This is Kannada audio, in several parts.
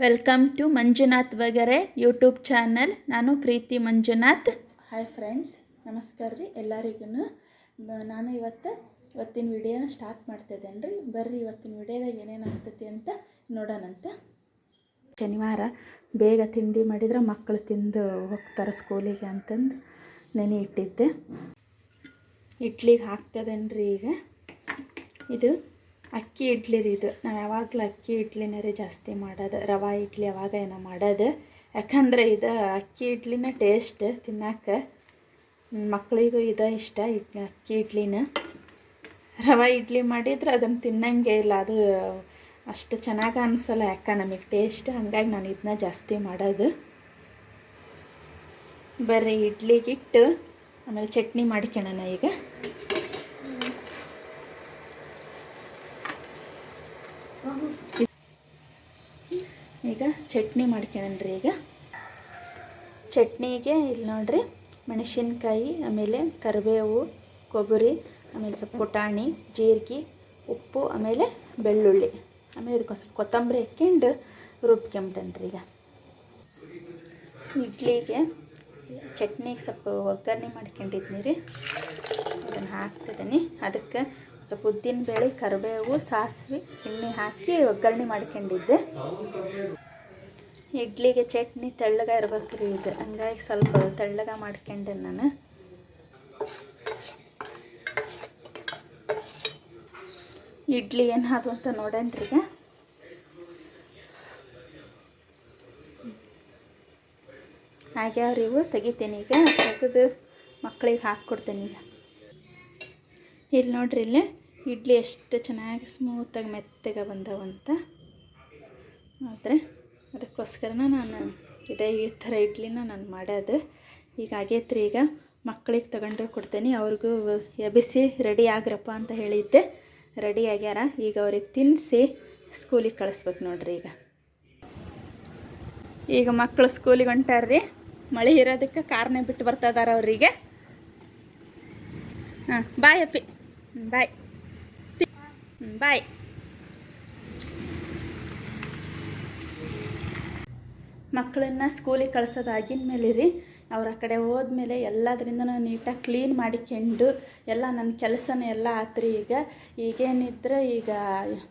Welcome to Manjunath Bagare YouTube channel ನಾನು ಪ್ರೀತಿ ಮಂಜುನಾಥ್. ಹಾಯ್ ಫ್ರೆಂಡ್ಸ್ ನಮಸ್ಕಾರ ರೀ ಎಲ್ಲರಿಗೂ ನಾನು ಇವತ್ತು ಇವತ್ತಿನ ವಿಡಿಯೋನ ಸ್ಟಾರ್ಟ್ ಮಾಡ್ತಿದ್ದೇನೆ ರೀ. ಬರ್ರಿ ಇವತ್ತಿನ ವಿಡಿಯೋದಾಗ ಏನೇನು ಆಗ್ತೈತಿ ಅಂತ ನೋಡೋಣಂತ ಶನಿವಾರ ಬೇಗ ತಿಂಡಿ ಮಾಡಿದ್ರೆ ಮಕ್ಕಳು ತಿಂದು ಹೋಗ್ತಾರೆ ಸ್ಕೂಲಿಗೆ ಅಂತಂದು ನೆನೆ ಇಟ್ಟಿದ್ದೆ. ಇಡ್ಲಿಗೆ ಹಾಕ್ತದೇನ್ರಿ ಈಗ. ಇದು ಅಕ್ಕಿ ಇಡ್ಲಿ ರೀ ಇದು. ನಾವು ಯಾವಾಗಲೂ ಅಕ್ಕಿ ಇಡ್ಲಿನರೇ ಜಾಸ್ತಿ ಮಾಡೋದು. ರವಾ ಇಡ್ಲಿ ಯಾವಾಗ ಏನೋ ಮಾಡೋದು. ಯಾಕಂದರೆ ಇದು ಅಕ್ಕಿ ಇಡ್ಲಿನ ಟೇಸ್ಟ್ ತಿನ್ನಕ್ಕೆ ಮಕ್ಕಳಿಗೂ ಇದು ಇಷ್ಟ ಇಡ್ಲಿ ಅಕ್ಕಿ ಇಡ್ಲಿನ. ರವಾ ಇಡ್ಲಿ ಮಾಡಿದ್ರೆ ಅದನ್ನು ತಿನ್ನಂಗೆ ಇಲ್ಲ. ಅದು ಅಷ್ಟು ಚೆನ್ನಾಗಿ ಅನಿಸಲ್ಲ. ಯಾಕೆ ನಮಗೆ ಟೇಸ್ಟ್ ಹಂಗಾಗಿ ನಾನು ಇದನ್ನ ಜಾಸ್ತಿ ಮಾಡೋದು. ಬರ್ರಿ ಇಡ್ಲಿಗಿಟ್ಟು ಆಮೇಲೆ ಚಟ್ನಿ ಮಾಡ್ಕೊಳ್ಳೋಣ ಈಗ. ಈಗ ಚಟ್ನಿ ಮಾಡ್ಕೊಳ್ಳೋಣ್ರಿ ಈಗ. ಚಟ್ನಿಗೆ ಇಲ್ಲಿ ನೋಡ್ರಿ ಮೆಣಸಿನ್ಕಾಯಿ, ಆಮೇಲೆ ಕರಿಬೇವು, ಕೊಬ್ಬರಿ, ಆಮೇಲೆ ಸ್ವಲ್ಪ ಪುಟಾಣಿ, ಜೀರಿಗೆ, ಉಪ್ಪು, ಆಮೇಲೆ ಬೆಳ್ಳುಳ್ಳಿ. ಆಮೇಲೆ ಇದಕ್ಕೆ ಸ್ವಲ್ಪ ಕೊತ್ತಂಬರಿ ಹಾಕ್ಕೊಂಡು ರುಬ್ಕೊಂಬಿಟ್ಟನ್ರಿ ಈಗ. ಇಡ್ಲಿಗೆ ಚಟ್ನಿಗೆ ಸ್ವಲ್ಪ ಒಗ್ಗರಣೆ ಮಾಡ್ಕೊಂಡಿದ್ನಿ ರೀ ಅದನ್ನು ಹಾಕ್ತಿದ್ದೀನಿ ಅದಕ್ಕೆ ಸ್ವಲ್ಪ ಉದ್ದಿನ ಬೇಳೆ, ಕರಿಬೇವು, ಸಾಸಿವೆ, ಎಣ್ಣೆ ಹಾಕಿ ಒಗ್ಗರಣೆ ಮಾಡ್ಕೊಂಡಿದ್ದೆ. ಇಡ್ಲಿಗೆ ಚಟ್ನಿ ತೆಳ್ಳಗ ಇರ್ಬೇಕು ರೀ ಇದು. ಹಂಗಾಗಿ ಸ್ವಲ್ಪ ತೆಳ್ಳಗ ಮಾಡ್ಕೊಂಡೆ ನಾನು. ಇಡ್ಲಿ ಏನಾದ್ರು ಅಂತ ನೋಡೇನ್ರಿ ಈಗ. ಹಾಗ್ಯಾವ್ರಿ ಇವು ತೆಗಿತೀನಿ ಈಗ. ತೆಗೆದು ಮಕ್ಕಳಿಗೆ ಹಾಕ್ಕೊಡ್ತೀನಿ ಈಗ. ಇಲ್ಲಿ ನೋಡ್ರಿ ಇಲ್ಲಿ. ಇಡ್ಲಿ ಎಷ್ಟು ಚೆನ್ನಾಗಿ ಸ್ಮೂತಾಗಿ ಮೆತ್ತಗೆ ಬಂದವಂತ ಆದರೆ ಅದಕ್ಕೋಸ್ಕರನ ನಾನು ಇದೇ ಈ ಥರ ಇಡ್ಲಿನ ನಾನು ಮಾಡೋದು. ಈಗ ಆಗೈತ್ರಿ ಈಗ ಮಕ್ಕಳಿಗೆ ತಗೊಂಡು ಕೊಡ್ತೇನೆ, ಅವ್ರಿಗೂ ಎಬಿಸಿ ರೆಡಿ ಆಗ್ರಪ್ಪ ಅಂತ ಹೇಳಿದ್ದೆ. ರೆಡಿ ಆಗ್ಯಾರ, ಈಗ ಅವ್ರಿಗೆ ತಿನ್ನಿಸಿ ಸ್ಕೂಲಿಗೆ ಕಳಿಸ್ಬೇಕು ನೋಡ್ರಿ ಈಗ. ಈಗ ಮಕ್ಕಳು ಸ್ಕೂಲಿಗೆ ಹೊಂಟಾರ್ರಿ, ಮಳೆ ಇರೋದಕ್ಕೆ ಕಾರ್ನೇ ಬಿಟ್ಟು ಬರ್ತಾ ಇದಾರೆ ಅವರಿಗೆ. ಹಾಂ ಬಾಯ್ ಅಪ್ಪಿ. ಬಾಯ್ ಬಾಯ್. ಮಕ್ಕಳನ್ನ ಸ್ಕೂಲಿಗೆ ಕಳಿಸೋದಾಗಿನ ಮೇಲೆ ರೀ ಅವ್ರು ಆ ಕಡೆ ಹೋದ್ಮೇಲೆ ಎಲ್ಲದರಿಂದನು ನೀಟಾಗಿ ಕ್ಲೀನ್ ಮಾಡಿಕೊಂಡು ಎಲ್ಲ ನನ್ನ ಕೆಲಸನ ಎಲ್ಲ ಆತ್ರಿ ಈಗ. ಈಗೇನಿದ್ರೆ ಈಗ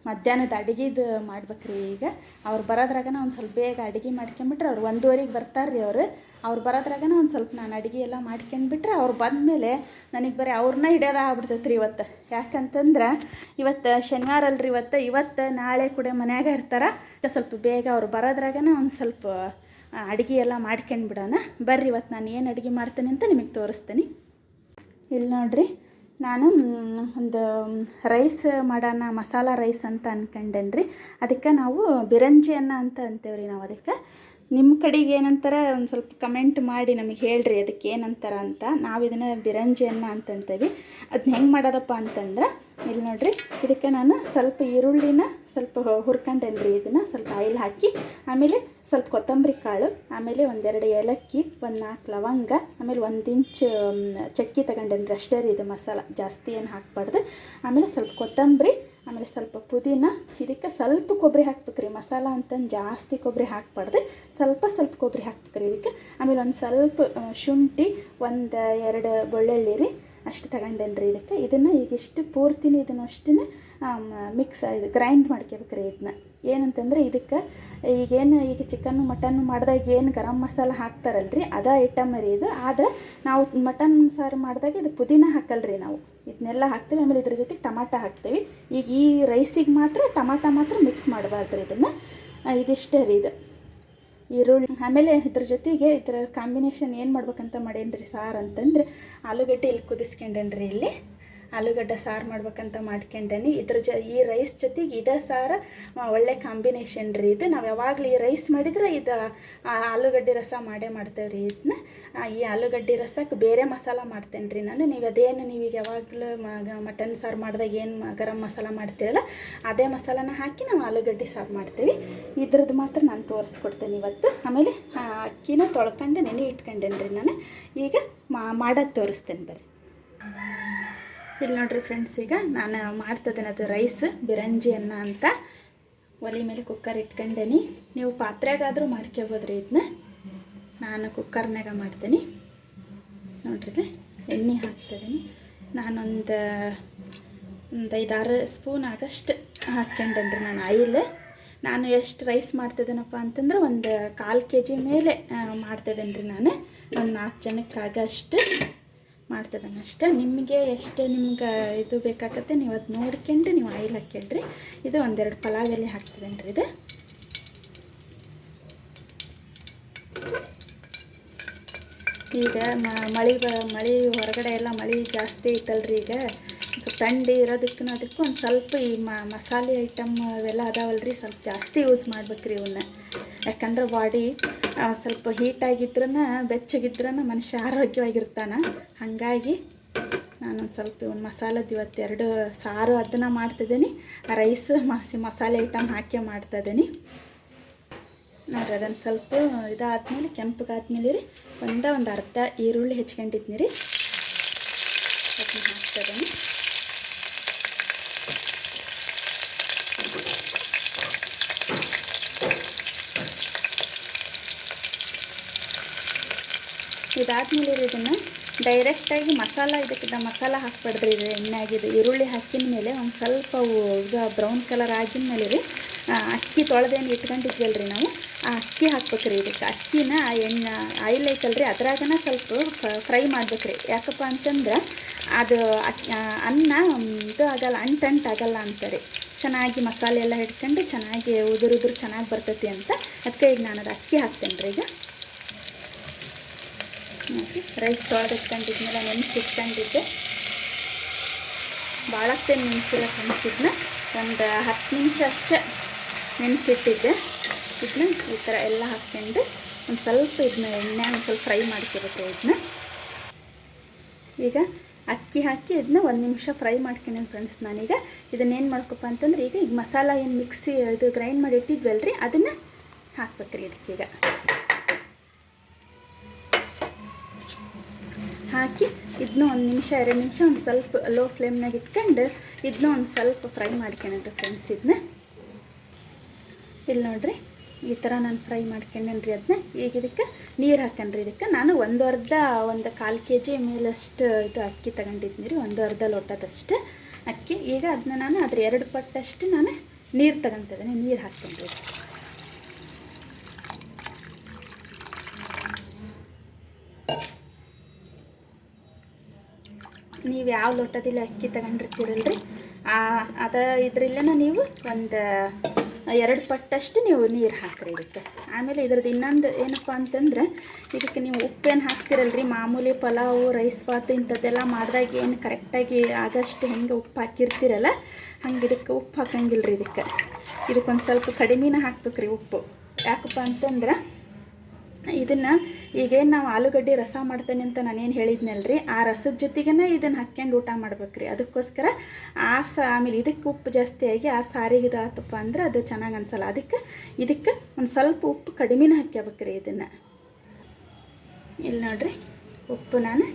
ಮಧ್ಯಾಹ್ನದ ಅಡುಗೆದು ಮಾಡ್ಬೇಕ್ರಿ ಈಗ. ಅವ್ರು ಬರೋದ್ರಾಗನ ಒಂದು ಸ್ವಲ್ಪ ಬೇಗ ಅಡುಗೆ ಮಾಡ್ಕೊಂಬಿಟ್ರೆ ಅವ್ರು ಒಂದೂವರೆಗೆ ಬರ್ತಾರೆ ರೀ ಅವರು. ಅವ್ರು ಬರೋದ್ರಾಗನ ಒಂದು ಸ್ವಲ್ಪ ನಾನು ಅಡುಗೆ ಎಲ್ಲ ಮಾಡ್ಕೊಂಡ್ಬಿಟ್ರೆ ಅವ್ರು ಬಂದಮೇಲೆ ನನಗೆ ಬರೀ ಅವ್ರನ್ನ ಹಿಡಿಯೋದ ಆಗ್ಬಿಡ್ತೈತ್ರಿ ಇವತ್ತು. ಯಾಕಂತಂದ್ರೆ ಇವತ್ತು ಶನಿವಾರ ಅಲ್ರಿ ಇವತ್ತು. ಇವತ್ತು ನಾಳೆ ಕೂಡ ಮನ್ಯಾಗ ಇರ್ತಾರೆ. ಸ್ವಲ್ಪ ಬೇಗ ಅವ್ರು ಬರೋದ್ರಾಗನ ಒಂದು ಸ್ವಲ್ಪ ಅಡುಗೆ ಎಲ್ಲ ಮಾಡ್ಕೊಂಡ್ಬಿಡೋಣ. ಬರ್ರಿ ಇವತ್ತು ನಾನು ಏನು ಅಡುಗೆ ಮಾಡ್ತೇನೆ ಅಂತ ನಿಮಗೆ ತೋರಿಸ್ತೀನಿ. ಇಲ್ಲಿ ನೋಡ್ರಿ, ನಾನು ಒಂದು ರೈಸ್ ಮಾಡೋಣ, ಮಸಾಲ ರೈಸ್ ಅಂತ ಅನ್ಕೊಂಡೆನ್ರಿ. ರೀ ಅದಕ್ಕೆ ನಾವು ಬಿರಂಜಿ ಅನ್ನ ಅಂತ ಅಂತೇವ್ರಿ ನಾವು ಅದಕ್ಕೆ. ನಿಮ್ಮ ಕಡೆಗೆ ಏನಂತಾರೆ ಒಂದು ಸ್ವಲ್ಪ ಕಮೆಂಟ್ ಮಾಡಿ ನಮಗೆ ಹೇಳ್ರಿ ಅದಕ್ಕೆ ಏನಂತಾರ ಅಂತ. ನಾವು ಇದನ್ನು ಬಿರಂಜಿ ಅನ್ನ ಅಂತಂತೇವಿ ಅದನ್ನ ಹೆಂಗೆ ಮಾಡೋದಪ್ಪ ಅಂತಂದ್ರೆ, ಇಲ್ಲಿ ನೋಡ್ರಿ, ಇದಕ್ಕೆ ನಾನು ಸ್ವಲ್ಪ ಈರುಳ್ಳಿನ ಸ್ವಲ್ಪ ಹುರ್ಕೊಂಡೇನ್ರಿ ಇದನ್ನು, ಸ್ವಲ್ಪ ಆಯಿಲ್ ಹಾಕಿ. ಆಮೇಲೆ ಸ್ವಲ್ಪ ಕೊತ್ತಂಬರಿ ಕಾಳು, ಆಮೇಲೆ ಒಂದೆರಡು ಏಲಕ್ಕಿ, ಒಂದು ನಾಲ್ಕು ಲವಂಗ, ಆಮೇಲೆ ಒಂದು ಇಂಚ್ ಚಕ್ಕಿ ತಗೊಂಡೇನಿ ರೀ ಅಷ್ಟೇ ರೀ ಇದು ಮಸಾಲ. ಜಾಸ್ತಿ ಏನು ಹಾಕ್ಬಾರ್ದು. ಆಮೇಲೆ ಸ್ವಲ್ಪ ಕೊತ್ತಂಬರಿ, ಆಮೇಲೆ ಸ್ವಲ್ಪ ಪುದೀನ. ಇದಕ್ಕೆ ಸ್ವಲ್ಪ ಕೊಬ್ಬರಿ ಹಾಕ್ಬೇಕ್ರಿ. ಮಸಾಲ ಅಂತಂದು ಜಾಸ್ತಿ ಕೊಬ್ಬರಿ ಹಾಕ್ಬಾರ್ದು. ಸ್ವಲ್ಪ ಸ್ವಲ್ಪ ಕೊಬ್ಬರಿ ಹಾಕ್ಬೇಕ್ರಿ ಇದಕ್ಕೆ. ಆಮೇಲೆ ಒಂದು ಸ್ವಲ್ಪ ಶುಂಠಿ, ಒಂದು, ಎರಡು ಬೆಳ್ಳುಳ್ಳಿ ರೀ. ಅಷ್ಟು ತಗೊಂಡೇನ್ರಿ ರೀ ಇದಕ್ಕೆ? ಇದನ್ನು ಈಗ ಎಷ್ಟು ಪೂರ್ತಿನೇ ಇದನ್ನು ಅಷ್ಟೇ ಮಿಕ್ಸ್ ಇದು ಗ್ರೈಂಡ್ ಮಾಡ್ಕೋಬೇಕ್ರಿ ಇದನ್ನ. ಏನಂತಂದರೆ ಇದಕ್ಕೆ ಈಗೇನು ಈಗ ಚಿಕನ್ನು ಮಟನ್ನು ಮಾಡಿದಾಗ ಏನು ಗರಂ ಮಸಾಲ ಹಾಕ್ತಾರಲ್ರಿ, ಅದ ಐಟಮ್ ರೀ ಇದು. ಆದರೆ ನಾವು ಮಟನ್ ಸಾರು ಮಾಡಿದಾಗ ಇದು ಪುದೀನ ಹಾಕಲ್ರಿ ನಾವು. ಇದನ್ನೆಲ್ಲ ಹಾಕ್ತೀವಿ, ಆಮೇಲೆ ಇದ್ರ ಜೊತೆಗೆ ಟಮಾಟ ಹಾಕ್ತೀವಿ. ಈಗ ಈ ರೈಸಿಗೆ ಮಾತ್ರ, ಟಮಾಟ ಮಾತ್ರ ಮಿಕ್ಸ್ ಮಾಡಬಾರ್ದು ಇದನ್ನು. ಇದಿಷ್ಟೇ ರೀ ಇದು. ಈರುಳ್ಳಿ. ಆಮೇಲೆ ಇದ್ರ ಜೊತೆಗೆ ಇದರ ಕಾಂಬಿನೇಷನ್ ಏನು ಮಾಡ್ಬೇಕಂತ ಮಾಡೇನಿ ರೀ ಸಾರು ಅಂತಂದ್ರೆ, ಆಲೂಗಡ್ಡೆ ಇಲ್ಲಿ ಕುದಿಸ್ಕೊಂಡೇನಿ ರೀ ಇಲ್ಲಿ? ಆಲೂಗಡ್ಡೆ ಸಾರು ಮಾಡ್ಬೇಕಂತ ಮಾಡ್ಕೊಂಡೇನಿ. ಇದ್ರ ಜ, ಈ ರೈಸ್ ಜೊತೆಗೆ ಇದೇ ಸಾರು ಒಳ್ಳೆ ಕಾಂಬಿನೇಷನ್ ರೀ ಇದು. ನಾವು ಯಾವಾಗಲೂ ಈ ರೈಸ್ ಮಾಡಿದ್ರೆ ಇದು ಆಲೂಗಡ್ಡೆ ರಸ ಮಾಡೇ ಮಾಡ್ತೇವೆ ರೀ ಇದನ್ನ ಈ ಆಲೂಗಡ್ಡೆ ರಸಕ್ಕೆ ಬೇರೆ ಮಸಾಲ ಮಾಡ್ತೇನೆ ರೀ ನಾನು. ನೀವು ಅದೇನು ನೀವೀಗ ಯಾವಾಗಲೂ ಮಟನ್ ಸಾರು ಮಾಡಿದಾಗ ಏನು ಗರಂ ಮಸಾಲ ಮಾಡ್ತೀರಲ್ಲ, ಅದೇ ಮಸಾಲಾನ ಹಾಕಿ ನಾವು ಆಲೂಗಡ್ಡೆ ಸಾರು ಮಾಡ್ತೀವಿ. ಇದ್ರದ್ದು ಮಾತ್ರ ನಾನು ತೋರಿಸ್ಕೊಡ್ತೇನೆ ಇವತ್ತು. ಆಮೇಲೆ ಅಕ್ಕಿನ ತೊಳ್ಕೊಂಡು ನೆನೆ ಇಟ್ಕೊಂಡೇನಿ ರೀ ನಾನು. ಈಗ ಮಾಡೋದು ತೋರಿಸ್ತೇನೆ ಬರ್ರಿ. ಇಲ್ಲಿ ನೋಡ್ರಿ ಫ್ರೆಂಡ್ಸ್ ಈಗ ನಾನು ಮಾಡ್ತಿದ್ದೇನೆ ಅದು ರೈಸ್ ಬಿರಂಜಿ ಅನ್ನ ಅಂತ. ಒಲೆ ಮೇಲೆ ಕುಕ್ಕರ್ ಇಟ್ಕೊಂಡೇನಿ. ನೀವು ಪಾತ್ರೆಗಾದರೂ ಮಾಡ್ಕೋಬೋದ್ರಿ ಇದನ್ನ ನಾನು ಕುಕ್ಕರ್ನಾಗ ಮಾಡ್ತೀನಿ. ನೋಡ್ರಿ ಎಣ್ಣೆ ಹಾಕ್ತಿದ್ದೀನಿ ನಾನೊಂದು, ಒಂದು ಐದಾರು ಸ್ಪೂನ್ ಆಗಷ್ಟು ಹಾಕ್ಕೊಂಡೇನ್ರಿ ನಾನು ಆಯಿಲ್. ನಾನು ಎಷ್ಟು ರೈಸ್ ಮಾಡ್ತಿದ್ದೇನಪ್ಪ ಅಂತಂದ್ರೆ ಒಂದು ಕಾಲು ಕೆ ಜಿ ಮೇಲೆ ಮಾಡ್ತಿದ್ದೇನೆ ರೀ ನಾನು. ಒಂದು ನಾಲ್ಕು ಜನಕ್ಕೆ ಆಗಷ್ಟು ಮಾಡ್ತಿದ್ದಾನೆ ಅಷ್ಟೇ ನಿಮಗೆ ಎಷ್ಟು ನಿಮ್ಗೆ ಇದು ಬೇಕಾಗತ್ತೆ ನೀವು ಅದು ನೋಡ್ಕೊಂಡು ನೀವು ಆಯಿಲ್ ಹಾಕ್ಯಳ್ರಿ. ಇದು ಒಂದೆರಡು ಪಲಾವ್ ಹಾಕ್ತದೇನು ರೀ ಇದು. ಈಗ ಮಳೆ ಮಳೆ ಹೊರಗಡೆ ಎಲ್ಲ ಮಳೆ ಜಾಸ್ತಿ ಐತಲ್ರಿ ಈಗ. ಥಂಡಿ ಇರೋದಕ್ಕೂ ಅದಕ್ಕೂ ಒಂದು ಸ್ವಲ್ಪ ಈ ಮಸಾಲೆ ಐಟಮ್ ಅವೆಲ್ಲ ಅದಾವಲ್ರಿ, ಸ್ವಲ್ಪ ಜಾಸ್ತಿ ಯೂಸ್ ಮಾಡ್ಬೇಕು ರೀ ಇವನ್ನ ಯಾಕಂದ್ರೆ ಬಾಡಿ ಸ್ವಲ್ಪ ಹೀಟಾಗಿದ್ರೂ ಬೆಚ್ಚಗಿದ್ರನ ಮನುಷ್ಯ ಆರೋಗ್ಯವಾಗಿರ್ತಾನೆ. ಹಾಗಾಗಿ ನಾನೊಂದು ಸ್ವಲ್ಪ ಇವನ್ ಮಸಾಲದ ಇವತ್ತು ಎರಡು ಸಾರು ಅದನ್ನು ಮಾಡ್ತಿದ್ದೀನಿ. ರೈಸ್ ಮಸಿ, ಮಸಾಲೆ ಐಟಮ್ ಹಾಕಿ ಮಾಡ್ತಾಯಿದ್ದೀನಿ ನೋಡ್ರಿ ಅದನ್ನು ಸ್ವಲ್ಪ ಇದಾದ್ಮೇಲೆ ಕೆಂಪಗಾದ್ಮೇಲೆ ರೀ, ಒಂದ ಒಂದು ಅರ್ಧ ಈರುಳ್ಳಿ ಹೆಚ್ಕೊಂಡಿದ್ನಿ ರೀ. ಅದನ್ನು ಹಾಕ್ತದೀನಿ ಇದಾದ್ಮೇಲೆ ರೀ ಇದನ್ನು ಡೈರೆಕ್ಟಾಗಿ ಮಸಾಲ, ಇದಕ್ಕಿಂತ ಮಸಾಲ ಹಾಕ್ಬಾರ್ದ್ರಿ, ಇದು ಎಣ್ಣೆಯಾಗಿದೆ ಈರುಳ್ಳಿ ಹಾಕಿದ ಮೇಲೆ ಒಂದು ಸ್ವಲ್ಪ ಬ್ರೌನ್ ಕಲರ್ ಆಗಿದ ಮೇಲೆ ರೀ ಅಕ್ಕಿ ತೊಳೆದೇನು ಇಟ್ಕೊಂಡಿದ್ವಲ್ರಿ ನಾವು, ಆ ಅಕ್ಕಿ ಹಾಕ್ಬೇಕು ರೀ ಇದಕ್ಕೆ. ಅಕ್ಕಿನ ಆ ಎಣ್ಣೆ ಆಯಿಲ್ ಐತಲ್ರಿ, ಅದ್ರಾಗನ ಸ್ವಲ್ಪ ಫ್ರೈ ಮಾಡ್ಬೇಕು ರೀ ಯಾಕಪ್ಪ ಅಂತಂದ್ರೆ ಅದು ಅನ್ನ ಇದು ಆಗಲ್ಲ ಅಂಟಂಟು ಆಗಲ್ಲ ಅಂತಾರೆ. ಚೆನ್ನಾಗಿ ಮಸಾಲೆ ಎಲ್ಲ ಹಿಡ್ಕೊಂಡು ಚೆನ್ನಾಗಿ ಉದುರು ಚೆನ್ನಾಗಿ ಬರ್ತೈತಿ ಅಂತ, ಅದಕ್ಕೆ ಈಗ ನಾನು ಅದು ಅಕ್ಕಿ ಹಾಕ್ತೇನೆ ರೀ ಈಗ. ನೋಡ್ರಿ ರೈಸ್ ತೊಳೆದಿಟ್ಕೊಂಡಿದ್ಮೇಲೆ ನೆನೆಸಿಟ್ಕೊಂಡಿದ್ದೆ ಭಾಳತ್ತೇನು ನೆನೆಸಿಲ್ಲ ನೆನೆಸಿದ್ನ ಒಂದು ಹತ್ತು ನಿಮಿಷ ಅಷ್ಟೇ ನೆನೆಸಿಟ್ಟಿದ್ದೆ. ಇದನ್ನ ಈ ಥರ ಎಲ್ಲ ಹಾಕ್ಕೊಂಡು ಒಂದು ಸ್ವಲ್ಪ ಇದನ್ನ ಎಣ್ಣೆ ಒಂದು ಸ್ವಲ್ಪ ಫ್ರೈ ಮಾಡ್ಕೋಬೇಕು ಇದನ್ನ. ಈಗ ಅಕ್ಕಿ ಹಾಕಿ ಇದನ್ನ ಒಂದು ನಿಮಿಷ ಫ್ರೈ ಮಾಡ್ಕೊಂಡೇನೆ ಫ್ರೆಂಡ್ಸ್ ನಾನೀಗ. ಇದನ್ನೇನು ಮಾಡ್ಕೊಪ್ಪ ಅಂತಂದ್ರೆ ಈಗ ಈಗ ಮಸಾಲ ಏನು ಮಿಕ್ಸಿ ಇದು ಗ್ರೈಂಡ್ ಮಾಡಿ ರೀ ಅದನ್ನು ಹಾಕ್ಬೇಕ್ರಿ ಇದಕ್ಕೀಗ. ಹಾಕಿ ಇದನ್ನ ಒಂದು ನಿಮಿಷ, ಎರಡು ನಿಮಿಷ ಒಂದು ಸ್ವಲ್ಪ ಲೋ ಫ್ಲೇಮ್ನಾಗ ಇಟ್ಕೊಂಡು ಇದನ್ನ ಒಂದು ಸ್ವಲ್ಪ ಫ್ರೈ ಮಾಡ್ಕೊಂಡ್ರಿ ಫ್ರೆಂಡ್ಸ್ ಇದನ್ನ ಇಲ್ಲಿ ನೋಡ್ರಿ, ಈ ಥರ ನಾನು ಫ್ರೈ ಮಾಡ್ಕೊಂಡೇನ್ರಿ ಅದನ್ನ ಈಗ ಇದಕ್ಕೆ ನೀರು ಹಾಕನ್ರಿ ಇದಕ್ಕೆ. ನಾನು ಒಂದು ಅರ್ಧ, ಒಂದು ಕಾಲು ಕೆ ಜಿ ಮೇಲಷ್ಟು ಇದು ಅಕ್ಕಿ ತಗೊಂಡಿದ್ದೀನಿ ರೀ, ಒಂದು ಅರ್ಧ ಲೋಟದಷ್ಟು ಅಕ್ಕಿ. ಈಗ ಅದನ್ನ ನಾನು ಅದ್ರ ಎರಡು ಪಟ್ಟಷ್ಟು ನಾನು ನೀರು ತಗೊಂತಿದ್ದೀನಿ ನೀರು ಹಾಕ್ತೀನಿ ನೀವು ಯಾವ ಲೋಟದಲ್ಲಿ ಅಕ್ಕಿ ತಗೊಂಡಿರ್ತೀರಲ್ರಿ? ಅದ ಇದ್ರಲ್ಲೇನ ನೀವು ಒಂದು ಎರಡು ಪಟ್ಟಷ್ಟು ನೀವು ನೀರು ಹಾಕ್ರಿ ಇದಕ್ಕೆ. ಆಮೇಲೆ ಇದ್ರದ್ದು ಇನ್ನೊಂದು ಏನಪ್ಪ ಅಂತಂದ್ರೆ ಇದಕ್ಕೆ ನೀವು ಉಪ್ಪೇನು ಹಾಕ್ತಿರಲ್ರಿ. ಮಾಮೂಲಿ ಪಲಾವು, ರೈಸ್ ಬಾತು ಇಂಥದ್ದೆಲ್ಲ ಮಾಡಿದಾಗ ಏನು ಕರೆಕ್ಟಾಗಿ ಆಗಷ್ಟು ಹೆಂಗೆ ಉಪ್ಪು ಹಾಕಿರ್ತೀರಲ್ಲ, ಹಂಗೆ ಇದಕ್ಕೆ ಉಪ್ಪು ಹಾಕಂಗಿಲ್ಲ ರೀ ಇದಕ್ಕೆ. ಇದಕ್ಕೊಂದು ಸ್ವಲ್ಪ ಕಡಿಮೆನ ಹಾಕ್ಬೇಕ್ರಿ ಉಪ್ಪು. ಯಾಕಪ್ಪ ಅಂತಂದ್ರೆ ಇದನ್ನು ಈಗೇನು ನಾವು ಆಲೂಗಡ್ಡೆ ರಸ ಮಾಡ್ತೇನೆ ಅಂತ ನಾನೇನು ಹೇಳಿದ್ನಲ್ರಿ, ಆ ರಸದ ಜೊತೆಗೇನೆ ಇದನ್ನು ಹಾಕ್ಕೊಂಡು ಊಟ ಮಾಡ್ಬೇಕ್ರಿ. ಅದಕ್ಕೋಸ್ಕರ ಆ ಸ, ಆಮೇಲೆ ಇದಕ್ಕೆ ಉಪ್ಪು ಜಾಸ್ತಿ ಆಗಿ ಆ ಸಾರಿಗೆ ಇದಾತಪ್ಪ ಅಂದ್ರೆ ಅದು ಚೆನ್ನಾಗಿ ಅನ್ಸಲ್ಲ. ಅದಕ್ಕೆ ಇದಕ್ಕೆ ಒಂದು ಸ್ವಲ್ಪ ಉಪ್ಪು ಕಡಿಮೆನ ಹಾಕ್ಯಬೇಕ್ರಿ ಇದನ್ನು. ಇಲ್ಲಿ ನೋಡ್ರಿ, ಉಪ್ಪು ನಾನು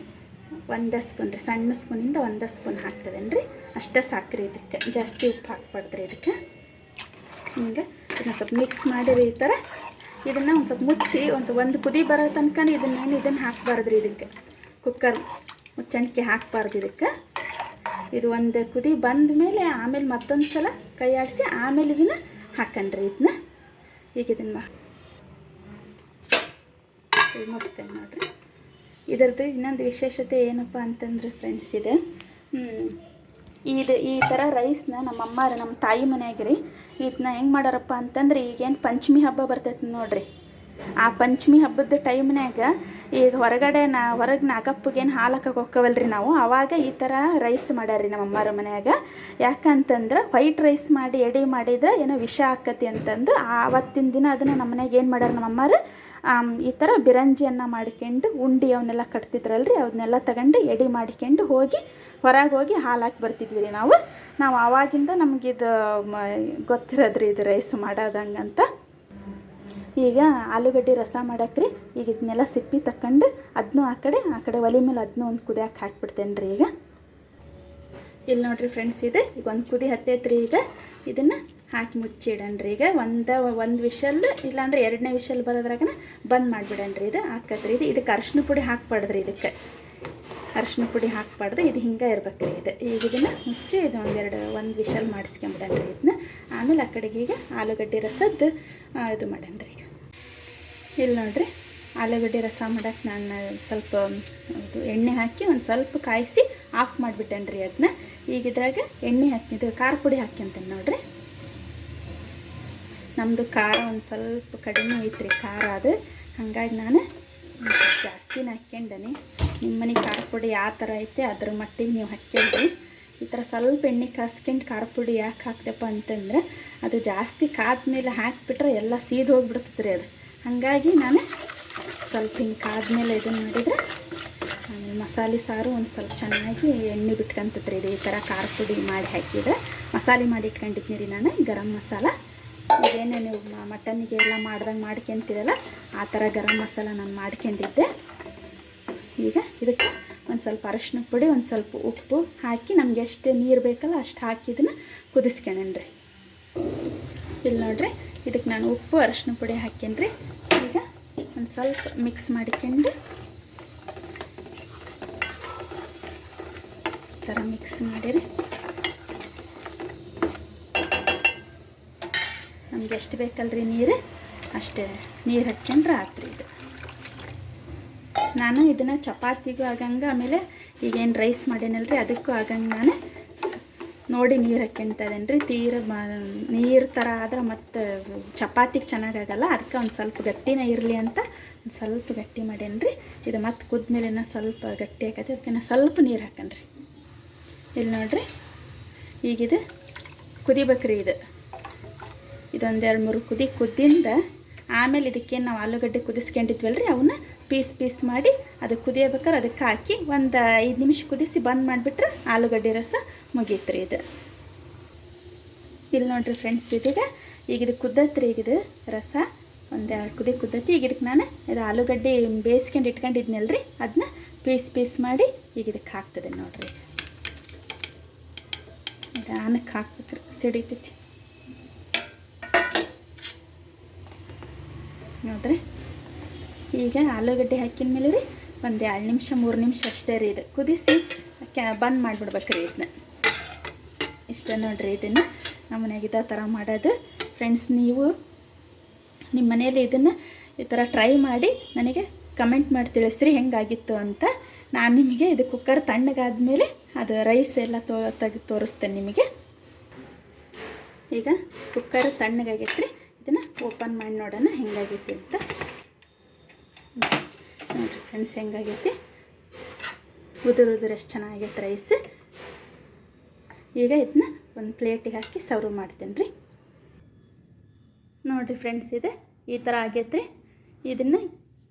ಒಂದೇ ಸ್ಪೂನ್ ರೀ, ಸಣ್ಣ ಸ್ಪೂನಿಂದ ಒಂದೇ ಸ್ಪೂನ್ ಹಾಕ್ತದೇನು ರೀ ಅಷ್ಟೇ ಸಾಕ್ರಿ ಇದಕ್ಕೆ. ಜಾಸ್ತಿ ಉಪ್ಪು ಹಾಕ್ಬಾರ್ದ್ರಿ ಇದಕ್ಕೆ. ಹಿಂಗೆ ಸ್ವಲ್ಪ ಮಿಕ್ಸ್ ಮಾಡಿರಿ ಈ ಥರ ಇದನ್ನು ಒಂದು ಸ್ವಲ್ಪ ಮುಚ್ಚಿ ಒಂದು ಸ್ವಲ್ಪ ಒಂದು ಕುದಿ ಬರೋ ತನಕ ಇದನ್ನೇನು ಇದನ್ನು ಹಾಕ್ಬಾರ್ದ್ರಿ ಇದಕ್ಕೆ. ಕುಕ್ಕರ್ ಮುಚ್ಚಣಿಕೆ ಹಾಕಬಾರ್ದು ಇದಕ್ಕೆ. ಇದು ಒಂದು ಕುದಿ ಬಂದ ಮೇಲೆ ಆಮೇಲೆ ಮತ್ತೊಂದು ಸಲ ಕೈ ಆಡಿಸಿ ಆಮೇಲೆ ಇದನ್ನು ಹಾಕನ್ರಿ ಇದನ್ನ ಈಗ ಇದನ್ನು ಮುಸ್ತೇನೆ ನೋಡ್ರಿ. ಇದರದ್ದು ಇನ್ನೊಂದು ವಿಶೇಷತೆ ಏನಪ್ಪ ಅಂತಂದ್ರೆ ಫ್ರೆಂಡ್ಸ್ ಇದೆ ಇದು ಈ ಥರ ರೈಸ್ನ ನಮ್ಮಮ್ಮ ನಮ್ಮ ತಾಯಿ ಮನ್ಯಾಗ ರೀ ಇದನ್ನ ಹೆಂಗೆ ಮಾಡಾರಪ್ಪ ಅಂತಂದ್ರೆ ಈಗೇನು ಪಂಚಮಿ ಹಬ್ಬ ಬರ್ತೈತೆ ನೋಡ್ರಿ. ಆ ಪಂಚಮಿ ಹಬ್ಬದ ಟೈಮ್ನ್ಯಾಗ ಈಗ ಹೊರಗಡೆ ನಾ ಹೊರಗೆ ನಾಗಪ್ಪಗೇನು ಹಾಲು ಹಾಕಕ್ಕೆ ರೀ ನಾವು ಆವಾಗ ಈ ಥರ ರೈಸ್ ಮಾಡ್ಯಾರ ನಮ್ಮ ಅಮ್ಮಾರ ಮನ್ಯಾಗ. ಯಾಕಂತಂದ್ರೆ ವೈಟ್ ರೈಸ್ ಮಾಡಿ ಎಡೆ ಮಾಡಿದ್ರೆ ಏನೋ ವಿಷ ಆಕತಿ ಅಂತಂದು ಆವತ್ತಿನ ದಿನ ಅದನ್ನು ನಮ್ಮ ಮನ್ಯಾಗ ಏನು ಮಾಡ್ಯಾರ ನಮ್ಮ ಅಮ್ಮಾರು? ಆಮ್, ಈ ಥರ ಬಿರಂಜಿಯನ್ನು ಮಾಡ್ಕೊಂಡು ಉಂಡಿ ಅವನ್ನೆಲ್ಲ ಕಟ್ತಿದ್ರಲ್ರಿ, ಅವನ್ನೆಲ್ಲ ತಗೊಂಡು ಎಡಿ ಮಾಡ್ಕೊಂಡು ಹೋಗಿ ಹೊರಗೆ ಹೋಗಿ ಹಾಲು ಹಾಕಿ ಬರ್ತಿದ್ವಿ ರೀ ನಾವು. ನಾವು ಆವಾಗಿಂದ ನಮಗಿದು ಗೊತ್ತಿರೋದ್ರಿ ಇದು ರೈಸ್ ಮಾಡೋದಂಗಂತ ಈಗ ಆಲೂಗಡ್ಡೆ ರಸ ಮಾಡಕ್ರಿ, ಈಗ ಇದನ್ನೆಲ್ಲ ಸಿಪ್ಪಿ ತಕೊಂಡು ಅದನ್ನೂ ಆ ಕಡೆ ಆ ಕಡೆ ಒಲೆ ಮೇಲೆ ಅದನ್ನೂ ಒಂದು ಕುದಿಯಕ್ಕೆ ಹಾಕ್ಬಿಡ್ತೇನೆ ರೀ ಈಗ. ಇಲ್ಲಿ ನೋಡಿರಿ ಫ್ರೆಂಡ್ಸ್ ಇದೆ, ಈಗ ಒಂದು ಕುದಿ ಹತ್ತೈತ್ರಿ ಈಗ. ಇದನ್ನು ಹಾಕಿ ಮುಚ್ಚಿಡಣ್ರಿ ಈಗ ಒಂದು ಒಂದು ವಿಷಲ್, ಇಲ್ಲಾಂದ್ರೆ ಎರಡನೇ ವಿಷಲ್ ಬರೋದ್ರಾಗನ ಬಂದ್ ಮಾಡಿಬಿಡನ್ರಿ ಇದು. ಹಾಕತ್ರಿ ಇದು. ಇದಕ್ಕೆ ಅರ್ಶಿನ ಪುಡಿ ಹಾಕ್ಬಾರ್ದ್ರಿ ಇದಕ್ಕೆ. ಅರ್ಶಿನ ಪುಡಿ ಹಾಕ್ಬಾರ್ದು. ಇದು ಹಿಂಗೆ ಇರ್ಬೇಕ್ರಿ ಇದು. ಈಗ ಇದನ್ನು ಮುಚ್ಚಿ ಇದು ಒಂದೆರಡು ಒಂದು ವಿಷಲ್ ಮಾಡಿಸ್ಕೊಂಬಿಡನ್ರಿ ಇದನ್ನ. ಆಮೇಲೆ ಆ ಕಡೆಗೆ ಈಗ ಆಲೂಗಡ್ಡೆ ರಸದ್ದು ಇದು ಮಾಡನ್ರಿ ಈಗ. ಇಲ್ಲಿ ನೋಡ್ರಿ, ಆಲೂಗಡ್ಡೆ ರಸ ಮಾಡಕ್ಕೆ ನಾನು ಸ್ವಲ್ಪ, ಇದು ಎಣ್ಣೆ ಹಾಕಿ ಒಂದು ಸ್ವಲ್ಪ ಕಾಯಿಸಿ ಆಫ್ ಮಾಡಿಬಿಟ್ಟೇನ್ರಿ ಅದನ್ನ. ಈಗ ಇದ್ರಾಗ ಎಣ್ಣೆ ಹಾಕಿ ಇದು ಖಾರ ಪುಡಿ ಹಾಕ್ಯಂತೇನೆ ನೋಡ್ರಿ. ನಮ್ಮದು ಖಾರ ಒಂದು ಸ್ವಲ್ಪ ಕಡಿಮೆ ಐತ್ರಿ, ಖಾರ ಅದು. ಹಾಗಾಗಿ ನಾನು ಜಾಸ್ತಿನ ಹಾಕ್ಯಂಡನಿ. ನಿಮ್ಮ ಮನೆ ಖಾರ ಪುಡಿ ಯಾವ ಥರ ಐತೆ, ಅದ್ರ ಮಟ್ಟಿಗೆ ನೀವು ಹಾಕ್ಯಂಡ್ರಿ. ಈ ಥರ ಸ್ವಲ್ಪ ಎಣ್ಣೆ ಕಾಸ್ಕೊಂಡು ಖಾರ ಪುಡಿ ಯಾಕೆ ಹಾಕ್ದಪ್ಪ ಅಂತಂದ್ರೆ, ಅದು ಜಾಸ್ತಿ ಕಾದ್ಮೇಲೆ ಹಾಕಿಬಿಟ್ರೆ ಎಲ್ಲ ಸೀದ್ ಹೋಗ್ಬಿಡ್ತದ್ರಿ ಅದು. ಹಾಗಾಗಿ ನಾನು ಸ್ವಲ್ಪ ಹಿಂಗೆ ಕಾದ್ಮೇಲೆ ಇದನ್ನು ಮಾಡಿದರೆ ಮಸಾಲೆ ಸಾರು ಒಂದು ಸ್ವಲ್ಪ ಚೆನ್ನಾಗಿ ಎಣ್ಣೆ ಬಿಟ್ಕೊಂತತ್ರಿ ಇದು ಈ ಥರ ಖಾರ ಪುಡಿ ಮಾಡಿ ಹಾಕಿದ್ರೆ. ಮಸಾಲೆ ಮಾಡಿ ಇಟ್ಕೊಂಡಿದ್ನಿ ರೀ ನಾನು, ಗರಂ ಮಸಾಲ. ಇದೇನೇ ನೀವು ಮಟನ್ಗೆ ಎಲ್ಲ ಮಾಡ್ದಂಗೆ ಮಾಡ್ಕೊಂತೀರಲ್ಲ, ಆ ಥರ ಗರಂ ಮಸಾಲ ನಾನು ಮಾಡ್ಕೊಂಡಿದ್ದೆ. ಈಗ ಇದಕ್ಕೆ ಒಂದು ಸ್ವಲ್ಪ ಅರಶಿನ ಪುಡಿ, ಒಂದು ಸ್ವಲ್ಪ ಉಪ್ಪು ಹಾಕಿ ನಮ್ಗೆ ಎಷ್ಟು ನೀರು ಬೇಕಲ್ಲ ಅಷ್ಟು ಹಾಕಿ ಇದನ್ನು ರೀ ಇಲ್ಲಿ ನೋಡ್ರಿ, ಇದಕ್ಕೆ ನಾನು ಉಪ್ಪು, ಅರಶಿನ ಪುಡಿ ಹಾಕೇನ್ರಿ. ಈಗ ಒಂದು ಸ್ವಲ್ಪ ಮಿಕ್ಸ್ ಮಾಡ್ಕೊಂಡು ಈ ಥರ ಮಿಕ್ಸ್ ಮಾಡಿರಿ. ನಮ್ಗೆ ಎಷ್ಟು ಬೇಕಲ್ರಿ ನೀರು? ಅಷ್ಟೇ. ನೀರು ಹಾಕ್ಕೊಂಡ್ರೆ ಆತ್ರಿ ಇದು. ನಾನು ಇದನ್ನು ಚಪಾತಿಗೂ ಆಗಂಗೆ, ಆಮೇಲೆ ಈಗೇನು ರೈಸ್ ಮಾಡೇನಲ್ರಿ, ಅದಕ್ಕೂ ಆಗಂಗೆ ನಾನು ನೋಡಿ ನೀರು ಹಾಕ್ಕೊಂತದೇನು ರೀ ತೀರ ನೀರು ಥರ ಆದ್ರೆ ಮತ್ತು ಚಪಾತಿಗೆ ಚೆನ್ನಾಗಾಗಲ್ಲ ಅದಕ್ಕೆ ಒಂದು ಸ್ವಲ್ಪ ಗಟ್ಟಿನೇ ಇರಲಿ ಅಂತ ಒಂದು ಸ್ವಲ್ಪ ಗಟ್ಟಿ ಮಾಡೇನಿ ರೀ ಇದು ಮತ್ತೆ ಕುದ್ಮೇಲೆ ಸ್ವಲ್ಪ ಗಟ್ಟಿ ಆಗತ್ತೆ. ಅದಕ್ಕೆ ಸ್ವಲ್ಪ ನೀರು ಹಾಕೊಂಡ್ರಿ. ಇಲ್ಲಿ ನೋಡಿರಿ. ಈಗಿದು ಕುದಿಬೇಕ್ರಿ ಇದು. ಇದೊಂದು ಎರಡು ಮೂರು ಕುದಿ ಕುದ್ದಿಂದ ಆಮೇಲೆ ಇದಕ್ಕೇನು ನಾವು ಆಲೂಗಡ್ಡೆ ಕುದಿಸ್ಕೊಂಡಿದ್ವಲ್ಲ ರೀ ಅವನ್ನ ಪೀಸ್ ಪೀಸ್ ಮಾಡಿ ಅದು ಕುದಿಯಬೇಕಾದ್ರೆ ಅದಕ್ಕೆ ಹಾಕಿ ಒಂದು ಐದು ನಿಮಿಷ ಕುದಿಸಿ ಬಂದ್ ಮಾಡಿಬಿಟ್ರೆ ಆಲೂಗಡ್ಡೆ ರಸ ಮುಗೀತ್ರಿ ಇದು. ಇಲ್ಲಿ ನೋಡ್ರಿ ಫ್ರೆಂಡ್ಸ್ ಇದೀಗ, ಈಗ ಇದು ಕುದ್ದತ್ರಿ, ಈಗ ಇದು ರಸ ಒಂದು ಎರಡು ಕುದಿ ಕುದ್ದತಿ, ಈಗ ಇದಕ್ಕೆ ನಾನು ಇದು ಆಲೂಗಡ್ಡೆ ಬೇಯಿಸ್ಕೊಂಡು ಇಟ್ಕೊಂಡಿದ್ನಲ್ರಿ ಅದನ್ನ ಪೀಸ್ ಪೀಸ್ ಮಾಡಿ ಈಗ ಇದಕ್ಕೆ ಹಾಕ್ತದೆ ನೋಡ್ರಿ. ಆನಕ್ಕೆ ಹಾಕ್ಬೇಕ್ರಿ, ಸಿಡಿತೈತಿ. ನೋಡ್ರಿ. ಈಗ ಆಲೂಗಡ್ಡೆ ಹಾಕಿದ ಮೇಲೆ ರೀ ಒಂದು ಎರಡು ನಿಮಿಷ, ಮೂರು ನಿಮಿಷ ಅಷ್ಟೇ ರೀ ಇದು ಕುದಿಸಿ ಬಂದ್ ಮಾಡಿಬಿಡ್ಬೇಕು ರೀ ಇದನ್ನ. ಇಷ್ಟೇ ನೋಡ್ರಿ ಇದನ್ನು. ನಮ್ಮ ಮನೆಯಾಗ ಇದೇ ಥರ ಮಾಡೋದು. ಫ್ರೆಂಡ್ಸ್ ನೀವು ನಿಮ್ಮ ಮನೆಯಲ್ಲಿ ಇದನ್ನು ಈ ಥರ ಟ್ರೈ ಮಾಡಿ ನನಗೆ ಕಮೆಂಟ್ ಮಾಡಿ ತಿಳಿಸ್ರಿ ಹೆಂಗಾಗಿತ್ತು ಅಂತ. ನಾನು ನಿಮಗೆ ಇದು ಕುಕ್ಕರ್ ತಣ್ಣಗಾದ್ಮೇಲೆ ಅದು ರೈಸ್ ಎಲ್ಲ ತೋ, ತೆಗೆದು ತೋರಿಸ್ತೇನೆ ನಿಮಗೆ. ಈಗ ಕುಕ್ಕರ್ ತಣ್ಣಗಾಗೈತೆ ರೀ ಇದನ್ನು ಓಪನ್ ಮಾಡಿ ನೋಡೋಣ ಹೆಂಗಾಗೈತಿ ಅಂತ. ನೋಡಿರಿ ಫ್ರೆಂಡ್ಸ್ ಹೆಂಗಾಗೈತಿ? ಉದುರು ಉದುರು ಎಷ್ಟು ಚೆನ್ನಾಗೈತೆ ರೈಸ್ ಈಗ ಇದನ್ನ ಒಂದು ಪ್ಲೇಟಿಗೆ ಹಾಕಿ ಸರ್ವ್ ಮಾಡ್ತೀನಿ ರೀ. ನೋಡಿರಿ ಫ್ರೆಂಡ್ಸ್ ಇದೆ, ಈ ಥರ ಆಗೈತೆ ರೀ. ಇದನ್ನು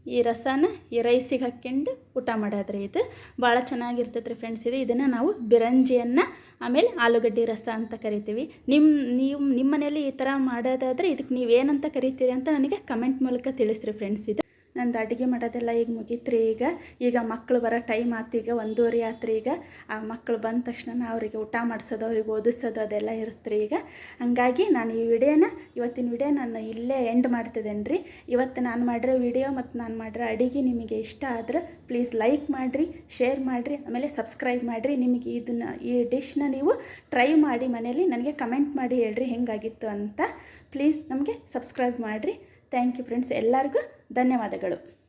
ಈ ರಸನ ಈ ರೈಸಿಗೆ ಹಾಕ್ಕೊಂಡು ಊಟ ಮಾಡೋದ್ರಿ ಇದು. ಭಾಳ ಚೆನ್ನಾಗಿರ್ತೈತೆ ರೀ ಫ್ರೆಂಡ್ಸ್ ಇದು. ಇದನ್ನು ನಾವು ಬಿರಂಜಿಯನ್ನು, ಆಮೇಲೆ ಆಲೂಗಡ್ಡೆ ರಸ ಅಂತ ಕರಿತೀವಿ. ನಿಮ್ಮ ನೀವು ನಿಮ್ಮ ಮನೇಲಿ ಈ ಥರ ಮಾಡೋದಾದರೆ ಇದಕ್ಕೆ ನೀವು ಏನಂತ ಕರಿತೀರಿ ಅಂತ ನನಗೆ ಕಮೆಂಟ್ ಮೂಲಕ ತಿಳಿಸ್ರಿ ಫ್ರೆಂಡ್ಸ್ ಇದು. ನಂದು ಅಡುಗೆ ಮಾಡೋದೆಲ್ಲ ಈಗ ಮುಗೀತ್ರಿ ಈಗ. ಈಗ ಮಕ್ಕಳು ಬರೋ ಟೈಮ್ ಆತು ಈಗ ಒಂದೂವರೆ ಆತ್ರಿ ಈಗ. ಆ ಮಕ್ಕಳು ಬಂದ ತಕ್ಷಣ ಅವರಿಗೆ ಊಟ ಮಾಡಿಸೋದು, ಅವ್ರಿಗೆ ಓದಿಸೋದು ಅದೆಲ್ಲ ಇರುತ್ತೆ ಈಗ. ಹಂಗಾಗಿ ನಾನು ಈ ವಿಡಿಯೋನ, ಇವತ್ತಿನ ವಿಡಿಯೋ ನಾನು ಇಲ್ಲೇ ಎಂಡ್ ಮಾಡ್ತಿದ್ದೇನೆ ರೀ ಇವತ್ತು ನಾನು ಮಾಡಿರೋ ವಿಡಿಯೋ ಮತ್ತು ನಾನು ಮಾಡಿರೋ ಅಡುಗೆ ನಿಮಗೆ ಇಷ್ಟ ಆದ್ರೆ ಪ್ಲೀಸ್ ಲೈಕ್ ಮಾಡಿರಿ ಶೇರ್ ಮಾಡಿರಿ, ಆಮೇಲೆ ಸಬ್ಸ್ಕ್ರೈಬ್ ಮಾಡಿರಿ. ನಿಮಗೆ ಇದನ್ನು, ಈ ಡಿಶ್ನ ನೀವು ಟ್ರೈ ಮಾಡಿ ಮನೇಲಿ ನನಗೆ ಕಮೆಂಟ್ ಮಾಡಿ ಹೇಳ್ರಿ ಹೆಂಗಾಗಿತ್ತು ಅಂತ. ಪ್ಲೀಸ್ ನಮಗೆ ಸಬ್ಸ್ಕ್ರೈಬ್ ಮಾಡಿರಿ. ಥ್ಯಾಂಕ್ ಯು ಫ್ರೆಂಡ್ಸ್ ಎಲ್ಲರಿಗೂ ಧನ್ಯವಾದಗಳು.